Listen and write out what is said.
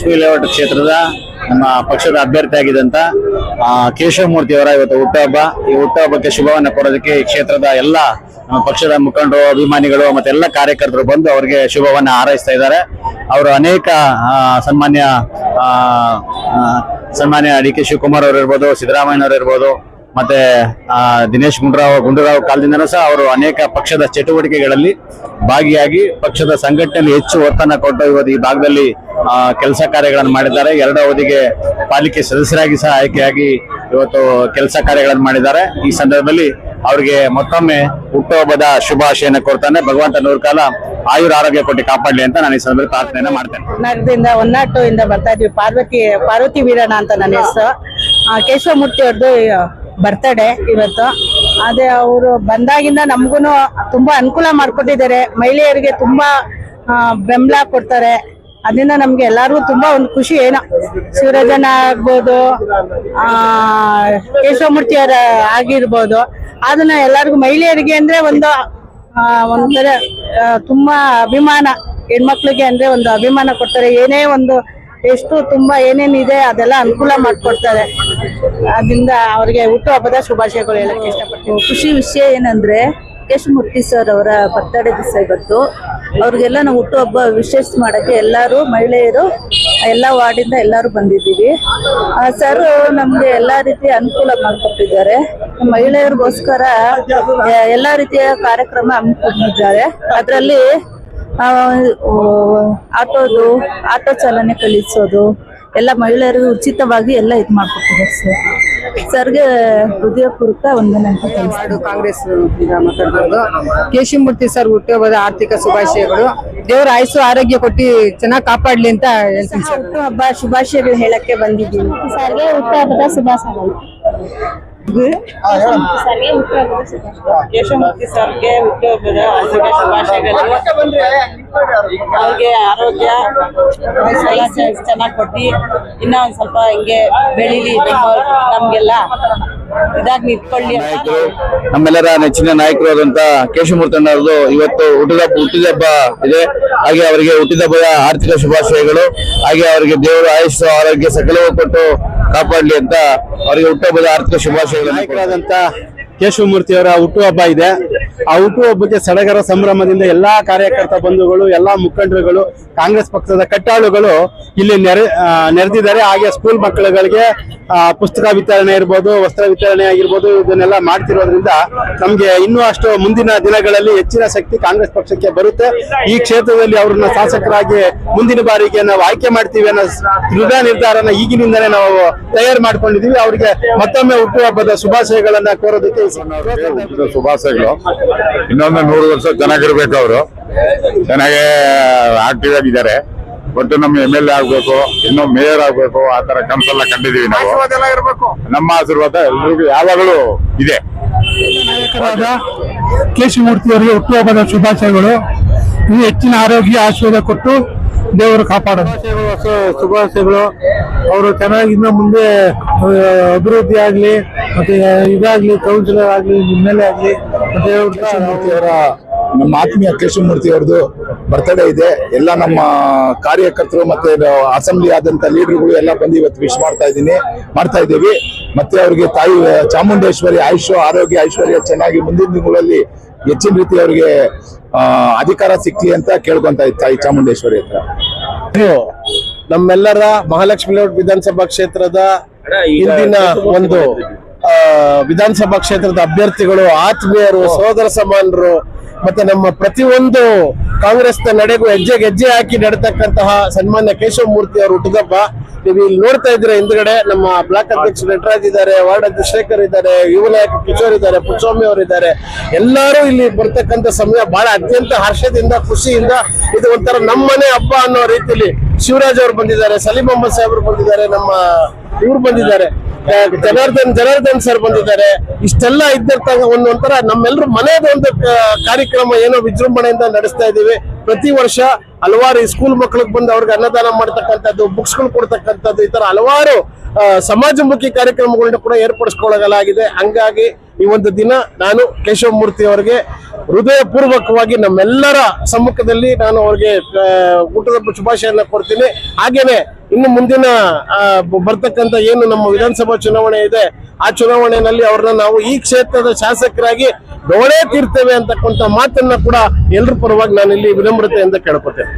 Mahalakshmi layout ಕ್ಷೇತ್ರದ ನಮ್ಮ ಪಕ್ಷದ ಅಭ್ಯರ್ಥಿ ಆಗಿದ್ದಂತ ಕೇಶವಮೂರ್ತಿ ಅವರ ಇವತ್ತು ಹುಟ್ಟುಹಬ್ಬ ಈ ಹುಟ್ಟುಹಬ್ಬಕ್ಕೆ ಶುಭವನ್ನು ಕೊಡೋದಕ್ಕೆ ಈ ಕ್ಷೇತ್ರದ ಎಲ್ಲ ನಮ್ಮ ಪಕ್ಷದ ಮುಖಂಡರು, ಅಭಿಮಾನಿಗಳು ಮತ್ತೆ ಎಲ್ಲ ಕಾರ್ಯಕರ್ತರು ಬಂದು ಅವರಿಗೆ ಶುಭವನ್ನ ಹಾರೈಸ್ತಾ ಇದ್ದಾರೆ. ಅವರು ಅನೇಕ ಸನ್ಮಾನ್ಯ ಸನ್ಮಾನ್ಯ ಡಿ ಕೆ ಶಿವಕುಮಾರ್ ಅವರು ಇರ್ಬೋದು, ಸಿದ್ದರಾಮಯ್ಯನವರು ಇರ್ಬೋದು ಮತ್ತೆ ದಿನೇಶ್ ಗುಂಡ್ರಾವ್, ಗುಂಡೂರಾವ್ ಕಾಲದಿಂದನೂ ಸಹ ಅವರು ಅನೇಕ ಪಕ್ಷದ ಚಟುವಟಿಕೆಗಳಲ್ಲಿ ಭಾಗಿಯಾಗಿ ಪಕ್ಷದ ಸಂಘಟನೆಯಲ್ಲಿ ಹೆಚ್ಚು ಒತ್ತನ್ನು ಕೊಟ್ಟು ಇವತ್ತು ಈ ಭಾಗದಲ್ಲಿ ಕೆಲಸ ಕಾರ್ಯಗಳನ್ನು ಮಾಡಿದ್ದಾರೆ. ಎರಡು ಅವಧಿಗೆ ಪಾಲಿಕೆ ಸದಸ್ಯರಾಗಿ ಸಹ ಆಯ್ಕೆಯಾಗಿ ಇವತ್ತು ಕೆಲಸ ಕಾರ್ಯಗಳನ್ನು ಮಾಡಿದ್ದಾರೆ. ಈ ಸಂದರ್ಭದಲ್ಲಿ ಅವರಿಗೆ ಮತ್ತೊಮ್ಮೆ ಹುಟ್ಟುಹಬ್ಬದ ಶುಭಾಶಯನ ಕೊಡ್ತಾನೆ ಭಗವಂತ ನೂರು ಕಾಲ ಆಯುರ ಆರೋಗ್ಯ ಕೊಟ್ಟು ಕಾಪಾಡಲಿ ಅಂತ ನಾನು ಈ ಸಂದರ್ಭದಲ್ಲಿ ಪ್ರಾರ್ಥನೆಯನ್ನ ಮಾಡ್ತೇನೆ. ನಗರದಿಂದ ಒನ್ ನಾಟ್ ಟೂ ಇಂದ ಬರ್ತಾ ಇದ್ದೀವಿ ಪಾರ್ವತಿ ಪಾರ್ವತಿ ವೀರಣ್ಣ ಅಂತ ನನ್ನ ಹೆಸರು. ಕೇಶವಮೂರ್ತಿ ಅವ್ರದ್ದು ಬರ್ತಡೇ ಇವತ್ತು. ಅದೇ ಅವರು ಬಂದಾಗಿಂದ ನಮಗೂ ತುಂಬಾ ಅನುಕೂಲ ಮಾಡ್ಕೊಟ್ಟಿದ್ದಾರೆ. ಮಹಿಳೆಯರಿಗೆ ತುಂಬಾ ಬೆಂಬಲ ಕೊಡ್ತಾರೆ. ಅದರಿಂದ ನಮ್ಗೆ ಎಲ್ಲರಿಗೂ ತುಂಬಾ ಒಂದು ಖುಷಿ ಏನೋ. ಶಿವರಾಜನ ಆಗ್ಬೋದು, ಆ, ಕೇಶವಮೂರ್ತಿ ಅವರ ಆಗಿರ್ಬೋದು. ಅದನ್ನ ಎಲ್ಲರಿಗೂ ಮಹಿಳೆಯರಿಗೆ ಅಂದ್ರೆ ಒಂದು ಒಂಥರ ತುಂಬಾ ಅಭಿಮಾನ. ಹೆಣ್ಮಕ್ಳಿಗೆ ಅಂದ್ರೆ ಒಂದು ಅಭಿಮಾನ ಕೊಡ್ತಾರೆ. ಏನೇ ಒಂದು ಎಷ್ಟು ತುಂಬಾ ಏನೇನಿದೆ ಅದೆಲ್ಲ ಅನುಕೂಲ ಮಾಡ್ಕೊಡ್ತಾರೆ. ಅದರಿಂದ ಅವರಿಗೆ ಹುಟ್ಟುಹಬ್ಬದ ಶುಭಾಶಯಗಳು ಹೇಳಕ್ ಇಷ್ಟಪಡ್ತೀನಿ. ಖುಷಿ ವಿಷಯ ಏನಂದ್ರೆ ಕೇಶಮೂರ್ತಿ ಸರ್ ಅವರ ಬರ್ತಡೇ ದಿವಸ ಇವತ್ತು. ಅವ್ರಿಗೆಲ್ಲ ನಾವು ಹುಟ್ಟುಹಬ್ಬ ವಿಶೇಷ ಮಾಡಕ್ಕೆ ಎಲ್ಲರೂ ಮಹಿಳೆಯರು ಎಲ್ಲ ವಾರ್ಡಿಂದ ಎಲ್ಲರೂ ಬಂದಿದ್ದೀವಿ. ಸರ್ ನಮ್ಗೆ ಎಲ್ಲಾ ರೀತಿಯ ಅನುಕೂಲ ಮಾಡಿಕೊಟ್ಟಿದ್ದಾರೆ. ಮಹಿಳೆಯರಿಗೋಸ್ಕರ ಎಲ್ಲ ರೀತಿಯ ಕಾರ್ಯಕ್ರಮ ಹಮ್ಮಿಕೊಂಡಿದ್ದಾರೆ. ಅದರಲ್ಲಿ ಆಟೋದು, ಆಟೋ ಚಾಲನೆ ಕಲಿಸೋದು ಎಲ್ಲ ಮಹಿಳೆಯರಿಗೂ ಉಚಿತವಾಗಿ ಎಲ್ಲ ಇದು ಮಾಡ್ಕೊಟ್ಟಿದ್ದಾರೆ ಸರ್. ಸರ್ಗೆ ಹೃದಯಪೂರ್ವಕ ವಂದನೆ ಅಂತ ತಿಳಿಸ್ತೀನಿ. ವಾರ್ಡು ಕಾಂಗ್ರೆಸ್ ಇಂದ ಮಾತಾಡ್ಬೋದು ಕೇಶವಮೂರ್ತಿ ಸರ್ ಹುಟ್ಟುಹಬ್ಬದ ಆರ್ಥಿಕ ಶುಭಾಶಯಗಳು. ದೇವರ ಆಯಸ್ಸು ಆರೋಗ್ಯ ಕೊಟ್ಟು ಚೆನ್ನಾಗಿ ಕಾಪಾಡ್ಲಿ ಅಂತ ಹೇಳ್ತೀನಿ ಸರ್ ಹುಟ್ಟುಹಬ್ಬ ಶುಭಾಶಯಗಳು ಹೇಳಕ್ಕೆ ಬಂದಿದ್ದೀನಿ. ಸರ್ಗೆ ಹುಟ್ಟುಹಬ್ಬದ ಶುಭಾಶಯಗಳು. ಸರ್ಗೆ ಹುಟ್ಟುಹಬ್ಬದ ಶುಭಾಶಯಗಳು. ಕೇಶವಮೂರ್ತಿ ಸರ್ಗೆ ಹುಟ್ಟುಹಬ್ಬದ ಆರ್ಥಿಕ ಶುಭಾಶಯಗಳು. ಅವ್ರಿಗೆ ಆರೋಗ್ಯ ಚೆನ್ನಾಗಿ ಕೊಟ್ಟು ಇನ್ನ ಒಂದ್ ಸ್ವಲ್ಪ ಹಿಂಗೆ ಬೆಳಿಲಿ ನಮಗೆಲ್ಲ ನಮ್ಗೆಲ್ಲ ಇದಾಗಿ ನಿಂತ್ಕೊಳ್ಳಿ ನಾಯಕರು ನಮ್ಮೆಲ್ಲರ ನೆಚ್ಚಿನ ನಾಯಕರು ಆದಂತ ಕೇಶವಮೂರ್ತಣ್ಣವ್ರದ್ದು ಇವತ್ತು ಹುಟ್ಟಿದ ಹುಟ್ಟಿದ ಹಬ್ಬ ಇದೆ. ಹಾಗೆ ಅವರಿಗೆ ಹುಟ್ಟಿದಬ್ಬದ ಆರ್ಥಿಕ ಶುಭಾಶಯಗಳು. ಹಾಗೆ ಅವರಿಗೆ ದೇವರು ಆಯಸ್ಸು ಆರೋಗ್ಯ ಸಕಲವೂ ಕೊಟ್ಟು ಕಾಪಾಡಲಿ ಅಂತ ಅವರಿಗೆ ಹುಟ್ಟಬಹುದು ಆರ್ಥಿಕ ಶುಭಾಶಯಗಳು ನಾಯಕರಾದಂತ ಕೇಶವಮೂರ್ತಿ ಅವರ ಹುಟ್ಟುಹಬ್ಬ ಇದೆ. ಆ ಹುಟ್ಟುಹಬ್ಬಕ್ಕೆ ಸಡಗರ ಸಂಭ್ರಮದಿಂದ ಎಲ್ಲಾ ಕಾರ್ಯಕರ್ತ ಬಂಧುಗಳು, ಎಲ್ಲಾ ಮುಖಂಡರುಗಳು, ಕಾಂಗ್ರೆಸ್ ಪಕ್ಷದ ಕಟ್ಟಾಳುಗಳು ಇಲ್ಲಿ ನೆರೆ ನೆರೆದಿದ್ದಾರೆ. ಹಾಗೆ ಸ್ಕೂಲ್ ಮಕ್ಕಳುಗಳಿಗೆ ಪುಸ್ತಕ ವಿತರಣೆ ಇರ್ಬೋದು, ವಸ್ತ್ರ ವಿತರಣೆ ಆಗಿರ್ಬೋದು, ಇದನ್ನೆಲ್ಲ ಮಾಡ್ತಿರೋದ್ರಿಂದ ನಮ್ಗೆ ಇನ್ನೂ ಅಷ್ಟು ಮುಂದಿನ ದಿನಗಳಲ್ಲಿ ಹೆಚ್ಚಿನ ಶಕ್ತಿ ಕಾಂಗ್ರೆಸ್ ಪಕ್ಷಕ್ಕೆ ಬರುತ್ತೆ. ಈ ಕ್ಷೇತ್ರದಲ್ಲಿ ಅವ್ರನ್ನ ಶಾಸಕರಾಗಿ ಮುಂದಿನ ಬಾರಿಗೆ ನಾವು ಆಯ್ಕೆ ಮಾಡ್ತೀವಿ ಅನ್ನೋ ದೃಢ ನಿರ್ಧಾರನ ಈಗಿನಿಂದಲೇ ನಾವು ತಯಾರು ಮಾಡ್ಕೊಂಡಿದೀವಿ ಅವರಿಗೆ ಮತ್ತೊಮ್ಮೆ ಹುಟ್ಟುಹಬ್ಬದ ಶುಭಾಶಯಗಳನ್ನ ಕೋರೋದಕ್ಕೆ ಶುಭಾಶಯಗಳು ಇನ್ನೊಂದು ನೂರು ವರ್ಷ ಚೆನ್ನಾಗಿರ್ಬೇಕು ಅವರು. ಚೆನ್ನಾಗಿ ಆಕ್ಟಿವ್ ಆಗಿದ್ದಾರೆ. ಒಟ್ಟು ನಮ್ಮ ಎಂ ಎಲ್ ಎ ಆಗ್ಬೇಕು, ಇನ್ನೂ ಮೇಯರ್ ಆಗ್ಬೇಕು, ಆ ತರ ಕನಸೆಲ್ಲ ಕಂಡಿದೀವಿ ನಾವು. ನಮ್ಮ ಆಶೀರ್ವಾದ ಎಲ್ರಿಗೂ ಯಾವಾಗಲೂ ಇದೆ. ನಾಯಕರಾದ ಕೇಶವಮೂರ್ತಿ ಅವರಿಗೆ ಹುಟ್ಟುಹಬ್ಬದ ಶುಭಾಶಯಗಳು. ಇನ್ನು ಹೆಚ್ಚಿನ ಆರೋಗ್ಯ ಆಶೀರ್ವಾದ ಕೊಟ್ಟು ದೇವರು ಕಾಪಾಡೋದು ಶುಭಾಶಯಗಳು ಅವರು ಚೆನ್ನಾಗಿ ಇನ್ನು ಮುಂದೆ ಅಭಿವೃದ್ಧಿ ಆಗಲಿ ಮತ್ತೆ ಇದಾಗಲಿ ಕೌನ್ಸಿಲರ್ ಆಗಲಿ ಎ ಆಗಲಿ ಮತ್ತೆ ಅವರ ನಮ್ಮ ಆತ್ಮೀಯ ಕೇಶವಮೂರ್ತಿ ಅವ್ರದ್ದು ಬರ್ತಡೇ ಇದೆ. ಎಲ್ಲ ನಮ್ಮ ಕಾರ್ಯಕರ್ತರು ಮತ್ತೆ ಅಸೆಂಬ್ಲಿ ಆದಂತ ಲೀಡರ್ಗಳು ಎಲ್ಲ ಬಂದು ಇವತ್ತು ವಿಶ್ ಮಾಡ್ತಾ ಇದ್ದೀನಿ. ಮಾಡ್ತಾ ಇದ್ದೀವಿ. ಮತ್ತೆ ಅವರಿಗೆ ತಾಯಿ ಚಾಮುಂಡೇಶ್ವರಿ ಆಯುಷ್ಯ ಆರೋಗ್ಯ ಐಶ್ವರ್ಯ ಚೆನ್ನಾಗಿ ಮುಂದಿನ ದಿನಗಳಲ್ಲಿ ಹೆಚ್ಚಿನ ರೀತಿ ಅವರಿಗೆ ಅಧಿಕಾರ ಸಿಕ್ಲಿ ಅಂತ ಕೇಳ್ಕೊಂತ ಇತ್ತು ತಾಯಿ ಚಾಮುಂಡೇಶ್ವರಿ ಹತ್ರ. ನಮ್ಮೆಲ್ಲರ ಮಹಾಲಕ್ಷ್ಮಿ ಲೇಔಟ್ ವಿಧಾನಸಭಾ ಕ್ಷೇತ್ರದ ಇಂದಿನ ಒಂದು ಆ, ವಿಧಾನಸಭಾ ಕ್ಷೇತ್ರದ ಅಭ್ಯರ್ಥಿಗಳು ಆತ್ಮೀಯರು ಸೋದರ ಸಮಾನರು ಮತ್ತೆ ನಮ್ಮ ಪ್ರತಿಯೊಂದು ಕಾಂಗ್ರೆಸ್ ನಡೆಗೂ ಹೆಜ್ಜೆ ಹೆಜ್ಜೆ ಹಾಕಿ ನಡೆತಕ್ಕಂತಹ ಸನ್ಮಾನ್ಯ ಕೇಶವ ಮೂರ್ತಿ ಅವರು ಹುಟ್ಟುದಬ್ಬ ನೀವು ಇಲ್ಲಿ ನೋಡ್ತಾ ಇದ್ರೆ ಹಿಂದ್ಗಡೆ, ನಮ್ಮ ಬ್ಲಾಕ್ ಅಧ್ಯಕ್ಷ ನಟರಾಜ್ ಇದ್ದಾರೆ, ವಾರ್ಡ್ ಅಧ್ಯಕ್ಷ ಶೇಖರ್ ಇದ್ದಾರೆ ಯುವ ನಾಯಕ ಕಿಶೋರ್ ಇದ್ದಾರೆ ಪುಟ್ಟಸ್ವಾಮಿ ಅವರು ಇದ್ದಾರೆ. ಎಲ್ಲರೂ ಇಲ್ಲಿ ಬರ್ತಕ್ಕಂಥ ಸಮಯ ಬಹಳ ಅತ್ಯಂತ ಹರ್ಷದಿಂದ, ಖುಷಿಯಿಂದ, ಇದು ಒಂಥರ ನಮ್ಮನೆ ಹಬ್ಬ ಅನ್ನೋ ರೀತಿಯಲ್ಲಿ ಶಿವರಾಜ್ ಅವರು ಬಂದಿದ್ದಾರೆ, ಸಲೀಂ ಅಹಮದ್ ಸಾಹೇಬರು ಬಂದಿದ್ದಾರೆ, ನಮ್ಮ ಇವ್ರು ಬಂದಿದ್ದಾರೆ. ಜನಾರ್ದನ್ ಜನಾರ್ದನ್ ಸರ್ ಬಂದಿದ್ದಾರೆ. ಇಷ್ಟೆಲ್ಲ ಇದ್ದಿರ್ತಾಗ ಒಂದೊಂಥರ ನಮ್ಮೆಲ್ಲರೂ ಮನೆಯದ ಕಾರ್ಯಕ್ರಮ ಏನೋ ವಿಜೃಂಭಣೆಯಿಂದ ನಡೆಸ್ತಾ ಇದೀವಿ ಪ್ರತಿ ವರ್ಷ ಹಲವಾರು ಸ್ಕೂಲ್ ಮಕ್ಕಳಿಗೆ ಬಂದು ಅವ್ರಿಗೆ ಅನ್ನದಾನ ಮಾಡ್ತಕ್ಕಂಥದ್ದು ಬುಕ್ಸ್ಗಳು ಕೊಡ್ತಕ್ಕಂಥದ್ದು, ಈ ತರ ಹಲವಾರು ಸಮಾಜಮುಖಿ ಕಾರ್ಯಕ್ರಮಗಳನ್ನ ಕೂಡ ಏರ್ಪಡಿಸ್ಕೊಳ್ಳಲಾಗಿದೆ. ಹಂಗಾಗಿ ಈ ಒಂದು ದಿನ ನಾನು ಕೇಶವಮೂರ್ತಿ ಅವರಿಗೆ ಹೃದಯ ಪೂರ್ವಕವಾಗಿ ನಮ್ಮೆಲ್ಲರ ಸಮ್ಮುಖದಲ್ಲಿ ನಾನು ಅವ್ರಿಗೆ ಊಟದ ಶುಭಾಶಯನ ಕೊಡ್ತೀನಿ ಹಾಗೇನೆ ಇನ್ನು ಮುಂದಿನ ಬರ್ತಕ್ಕಂಥ ಏನು ನಮ್ಮ ವಿಧಾನಸಭಾ ಚುನಾವಣೆ ಇದೆ, ಆ ಚುನಾವಣೆಯಲ್ಲಿ ಅವ್ರನ್ನ ನಾವು ಈ ಕ್ಷೇತ್ರದ ಶಾಸಕರಾಗಿ ನೋಡೇ ತೀರ್ತೇವೆ ಅಂತಕ್ಕಂಥ ಮಾತನ್ನ ಕೂಡ ಎಲ್ರ ಪರವಾಗಿ ನಾನು ಇಲ್ಲಿ ವಿನಮ್ರತೆಯಿಂದ ಕೇಳ್ಕೊತೇನೆ.